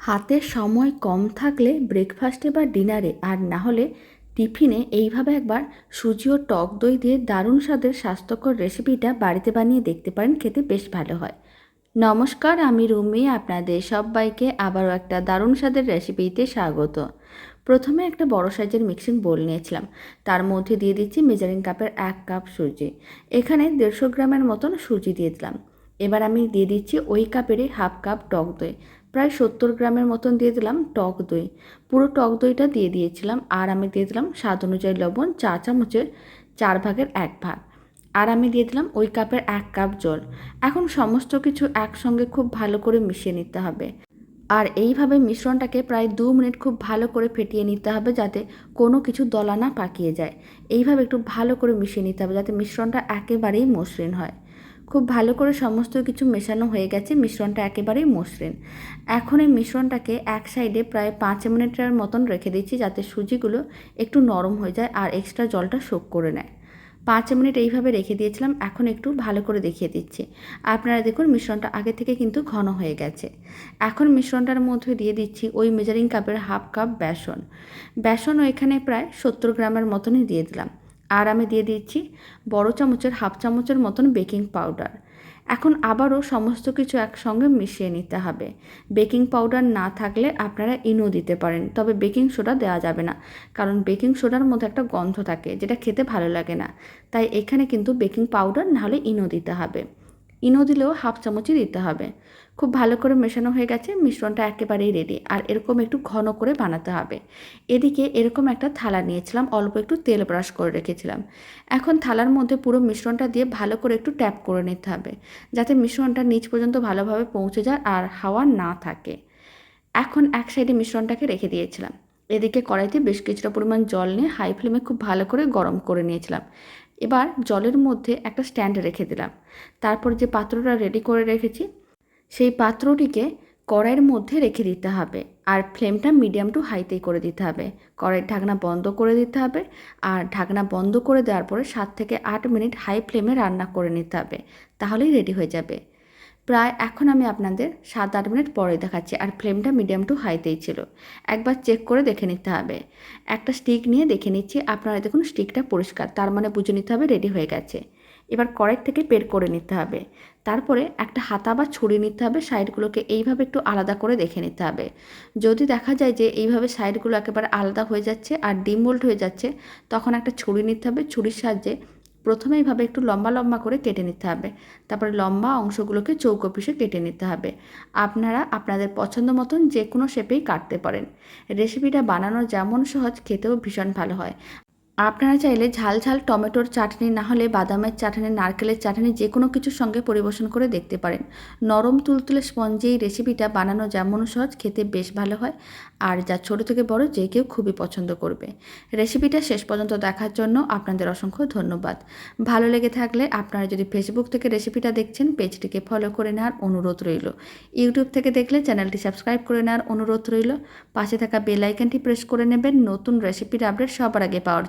হাতে সময় কম থাকলে ব্রেকফাস্টে বা ডিনারে আর না হলে টিফিনে এইভাবে একবার সুজি ও টক দই দিয়ে দারুণ স্বাদের স্বাস্থ্যকর রেসিপিটা বাড়িতে বানিয়ে দেখতে পারেন, খেতে বেশ ভালো হয়। নমস্কার, আমি রুমি, আপনাদের সবাইকে আবারও একটা দারুণ স্বাদের রেসিপিতে স্বাগত। প্রথমে একটা বড় সাইজের মিক্সিং বোল নিয়েছিলাম। তার মধ্যে দিয়ে দিচ্ছি মেজারিং কাপের এক কাপ সুজি। এখানে দেড়শো গ্রামের মতন সুজি দিয়ে দিলাম। এবার আমি দিয়ে দিচ্ছি ওই কাপেরই হাফ কাপ টক দই। প্রায় সত্তর গ্রামের মতন দিয়ে দিলাম টক দই। পুরো টক দইটা দিয়ে দিয়েছিলাম আর আমি দিয়ে দিলাম স্বাদ অনুযায়ী লবণ চা চামচের চার ভাগের এক ভাগ। আর আমি দিয়ে দিলাম ওই কাপের এক কাপ জল। এখন সমস্ত কিছু একসঙ্গে খুব ভালো করে মিশিয়ে নিতে হবে। আর এইভাবে মিশ্রণটাকে প্রায় দু মিনিট খুব ভালো করে ফেটিয়ে নিতে হবে যাতে কোনো কিছু দলা না পাকিয়ে যায়। এইভাবে একটু ভালো করে মিশিয়ে নিতে হবে যাতে মিশ্রণটা একেবারেই মসৃণ হয়। খুব ভালো করে সমস্ত কিছু মেশানো হয়ে গেছে, মিশ্রণটা একেবারেই মসৃণ। এখন এই মিশ্রণটাকে এক সাইডে প্রায় পাঁচ মিনিটের মতন রেখে দিচ্ছি, যাতে সুজিগুলো একটু নরম হয়ে যায় আর এক্সট্রা জলটা শোক করে নেয়। পাঁচ মিনিট এইভাবে রেখে দিয়েছিলাম, এখন একটু ভালো করে দেখিয়ে দিচ্ছি। আপনারা দেখুন, মিশ্রণটা আগে থেকে কিন্তু ঘন হয়ে গেছে। এখন মিশ্রণটার মধ্যে দিয়ে দিচ্ছি ওই মেজারিং কাপের হাফ কাপ বেসন। বেসনও এখানে প্রায় সত্তর গ্রামের মতনই দিয়ে দিলাম। আর আমি দিয়ে দিচ্ছি বড় চামচের হাফ চামচের মতন বেকিং পাউডার। এখন আবারও সমস্ত কিছু একসঙ্গে মিশিয়ে নিতে হবে। বেকিং পাউডার না থাকলে আপনারা ইনো দিতে পারেন, তবে বেকিং সোডা দেওয়া যাবে না, কারণ বেকিং সোডার মধ্যে একটা গন্ধ থাকে, যেটা খেতে ভালো লাগে না। তাই এখানে কিন্তু বেকিং পাউডার নাহলে ইনো দিতে হবে। ইনো দিলেও হাফ চামচই দিতে হবে। খুব ভালো করে মেশানো হয়ে গেছে, মিশ্রণটা একেবারেই রেডি আর এরকম একটু ঘন করে বানাতে হবে। এদিকে এরকম একটা থালা নিয়েছিলাম, অল্প একটু তেল ব্রাশ করে রেখেছিলাম। এখন থালার মধ্যে পুরো মিশ্রণটা দিয়ে ভালো করে একটু ট্যাপ করে নিতে হবে, যাতে মিশ্রণটা নিচ পর্যন্ত ভালোভাবে পৌঁছে যায় আর হাওয়া না থাকে। এখন এক সাইডে মিশ্রণটাকে রেখে দিয়েছিলাম। এদিকে কড়াইতে বেশ কিছুটা পরিমাণ জল নিয়ে হাই ফ্লেমে খুব ভালো করে গরম করে নিয়েছিলাম। এবার জলের মধ্যে একটা স্ট্যান্ড রেখে দিলাম। তারপর যে পাত্রটা রেডি করে রেখেছি, সেই পাত্রটিকে কড়াইয়ের মধ্যে রেখে দিতে হবে আর ফ্লেমটা মিডিয়াম টু হাইতেই করে দিতে হবে। কড়াইয়ের ঢাকনা বন্ধ করে দিতে হবে আর ঢাকনা বন্ধ করে দেওয়ার পরে সাত থেকে আট মিনিট হাই ফ্লেমে রান্না করে নিতে হবে। তাহলেই রেডি হয়ে যাবে। প্রায় এখন আমি আপনাদের সাত আট মিনিট পরে দেখাচ্ছি, আর ফ্লেমটা মিডিয়াম টু হাইতেই ছিল। একবার চেক করে দেখে নিতে হবে। একটা স্টিক নিয়ে দেখে নিচ্ছি, আপনারা দেখুন স্টিকটা পরিষ্কার, তার মানে বুঝে নিতে হবে রেডি হয়ে গেছে। এবার কড়াই থেকে বের করে নিতে হবে। তারপরে একটা হাতা বা ছুরি নিতে হবে সাইডগুলোকে এইভাবে একটু আলাদা করে দেখে নিতে হবে। যদি দেখা যায় যে এইভাবে সাইডগুলো একেবারে আলাদা হয়ে যাচ্ছে আর ডিমোল্ড হয়ে যাচ্ছে, তখন একটা ছুরি নিতে হবে। ছুরির সাহায্যে প্রথমে এইভাবে একটু লম্বা লম্বা করে কেটে নিতে হবে। তারপরে লম্বা অংশগুলোকে চৌকো পিসে কেটে নিতে হবে। আপনারা আপনাদের পছন্দ মতন যে কোনো শেপেই কাটতে পারেন। রেসিপিটা বানানো যেমন সহজ, খেতেও ভীষণ ভালো হয়। আপনারা চাইলে ঝাল ঝাল টমেটোর চাটনি না হলে বাদামের চাটনি, নারকেলের চাটনি যে কোনো কিছুর সঙ্গে পরিবেশন করে দেখতে পারেন। নরম তুলতুলে স্পঞ্জি এই রেসিপিটা বানানো যেমন সহজ, খেতে বেশ ভালো হয় আর যা ছোটো থেকে বড় যে কেউ খুবই পছন্দ করবে। রেসিপিটা শেষ পর্যন্ত দেখার জন্য আপনাদের অসংখ্য ধন্যবাদ। ভালো লেগে থাকলে আপনারা যদি ফেসবুক থেকে রেসিপিটা দেখছেন, পেজটিকে ফলো করে নেওয়ার অনুরোধ রইল। ইউটিউব থেকে দেখলে চ্যানেলটি সাবস্ক্রাইব করে নেওয়ার অনুরোধ রইল। পাশে থাকা বেল প্রেস করে নেবেন নতুন রেসিপির আপডেট সবার আগে পাওয়ার